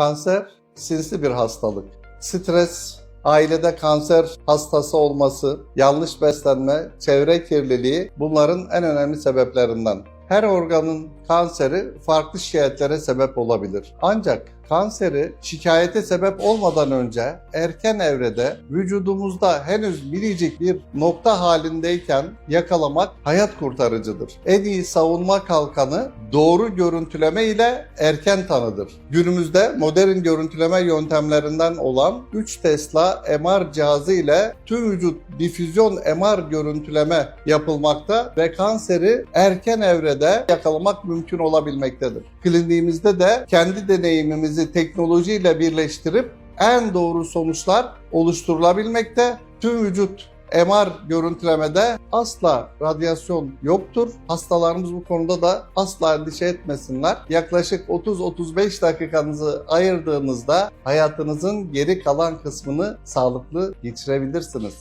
Kanser sinsi bir hastalık. Stres, ailede kanser hastası olması, yanlış beslenme, çevre kirliliği bunların en önemli sebeplerinden. Her organın kanseri farklı şikayetlere sebep olabilir. Ancak kanseri şikayete sebep olmadan önce erken evrede vücudumuzda henüz biricik bir nokta halindeyken yakalamak hayat kurtarıcıdır. En iyi savunma kalkanı doğru görüntüleme ile erken tanıdır. Günümüzde modern görüntüleme yöntemlerinden olan 3 Tesla MR cihazı ile tüm vücut difüzyon MR görüntüleme yapılmakta ve kanseri erken evrede yakalamak mümkün olabilmektedir. Kliniğimizde de kendi deneyimimizi teknolojiyle birleştirip en doğru sonuçlar oluşturulabilmekte. Tüm vücut MR görüntülemede asla radyasyon yoktur. Hastalarımız bu konuda da asla endişe etmesinler. Yaklaşık 30-35 dakikanızı ayırdığınızda hayatınızın geri kalan kısmını sağlıklı geçirebilirsiniz.